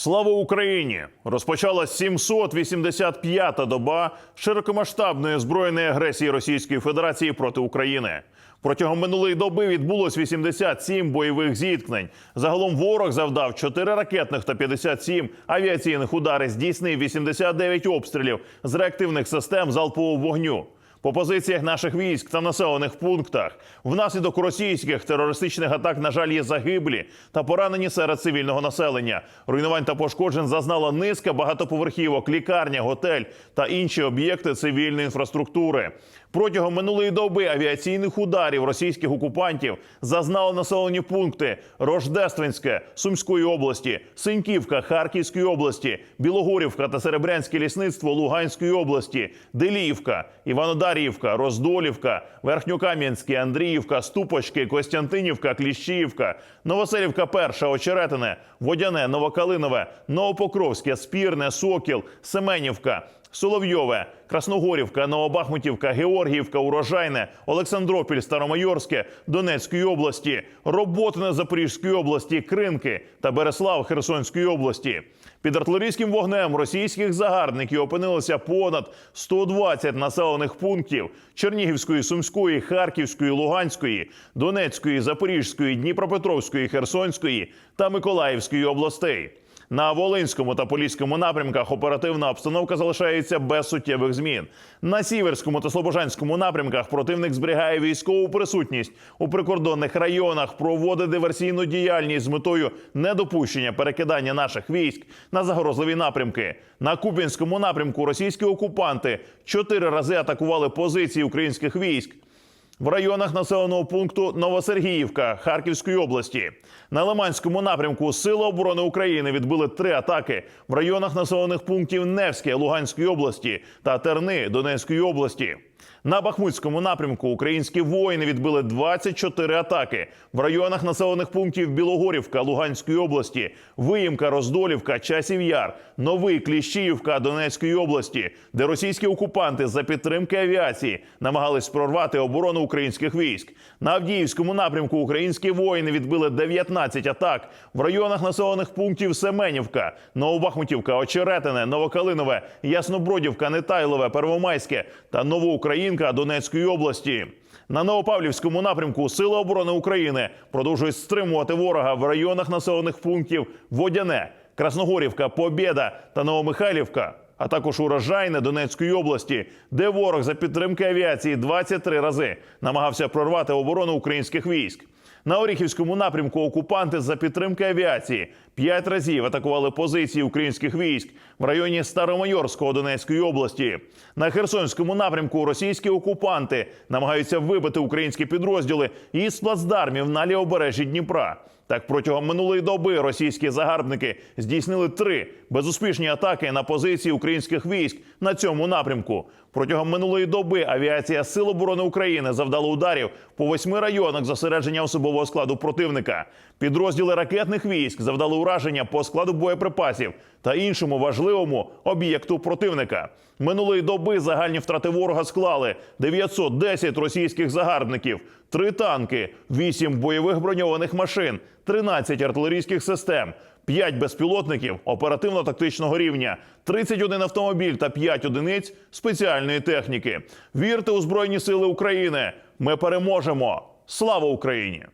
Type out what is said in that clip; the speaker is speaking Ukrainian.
Слава Україні! Розпочалась 785-та доба широкомасштабної збройної агресії Російської Федерації проти України. Протягом минулої доби відбулось 87 бойових зіткнень. Загалом ворог завдав 4 ракетних та 57 авіаційних удари, здійснив 89 обстрілів з реактивних систем залпового вогню. По позиціях наших військ та населених пунктах внаслідок російських терористичних атак, на жаль, є загиблі та поранені серед цивільного населення. Руйнувань та пошкоджень зазнала низка багатоповерхівок, лікарня, готель та інші об'єкти цивільної інфраструктури. Протягом минулої доби авіаційних ударів російських окупантів зазнали населені пункти Рождественське Сумської області, Синьківка Харківської області, Білогорівка та Серебрянське лісництво Луганської області, Деліївка, Іванодарівка, Роздолівка, Верхньокам'янське, Андріївка, Ступочки, Костянтинівка, Кліщіївка, Новоселівка, Перша, Очеретине, Водяне, Новокалинове, Новопокровське, Спірне, Сокіл, Семенівка. Соловйове, Красногорівка, Новобахмутівка, Георгіївка, Урожайне, Олександропіль, Старомайорське, Донецької області, Роботине Запорізької області, Кринки та Береслав Херсонської області. Під артилерійським вогнем російських загарбників опинилося понад 120 населених пунктів Чернігівської, Сумської, Харківської, Луганської, Донецької, Запорізької, Дніпропетровської, Херсонської та Миколаївської областей. На Волинському та Поліському напрямках оперативна обстановка залишається без суттєвих змін. На Сіверському та Слобожанському напрямках противник зберігає військову присутність у прикордонних районах, проводить диверсійну діяльність з метою недопущення перекидання наших військ на загрозливі напрямки. На Куп'янському напрямку російські окупанти чотири рази атакували позиції українських військ в районах населеного пункту Новосергіївка Харківської області. На Лиманському напрямку Сили оборони України відбили три атаки в районах населених пунктів Невське Луганської області та Терни Донецької області. На Бахмутському напрямку українські воїни відбили 24 атаки в районах населених пунктів Білогорівка Луганської області, Виїмка, Роздолівка, Часів Яр, Новий Кліщіївка Донецької області, де російські окупанти за підтримки авіації намагались прорвати оборону українських військ. На Авдіївському напрямку українські воїни відбили 19 атак в районах населених пунктів Семенівка, Новобахмутівка, Очеретине, Новокалинове, Яснобродівка, Нетайлове, Первомайське та Новоукраїнка Донецької області. На Новопавлівському напрямку Сили оборони України продовжують стримувати ворога в районах населених пунктів Водяне, Красногорівка, Побєда та Новомихайлівка, а також урожайне Донецької області, де ворог за підтримки авіації 23 рази намагався прорвати оборону українських військ. На Оріхівському напрямку окупанти за підтримки авіації п'ять разів атакували позиції українських військ в районі Старомайорського Донецької області. На Херсонському напрямку російські окупанти намагаються вибити українські підрозділи із плацдармів на лівобережжі Дніпра. Так, протягом минулої доби російські загарбники здійснили три безуспішні атаки на позиції українських військ на цьому напрямку. Протягом минулої доби авіація Сил оборони України завдала ударів по восьми районах зосередження особового складу противника. Підрозділи ракетних військ завдали ураження по складу боєприпасів та іншому важливому об'єкту противника. Минулої доби загальні втрати ворога склали 910 російських загарбників, три танки, 8 бойових броньованих машин, 13 артилерійських систем. 5 безпілотників оперативно-тактичного рівня, 31 автомобіль та 5 одиниць спеціальної техніки. Вірте у Збройні Сили України! Ми переможемо! Слава Україні!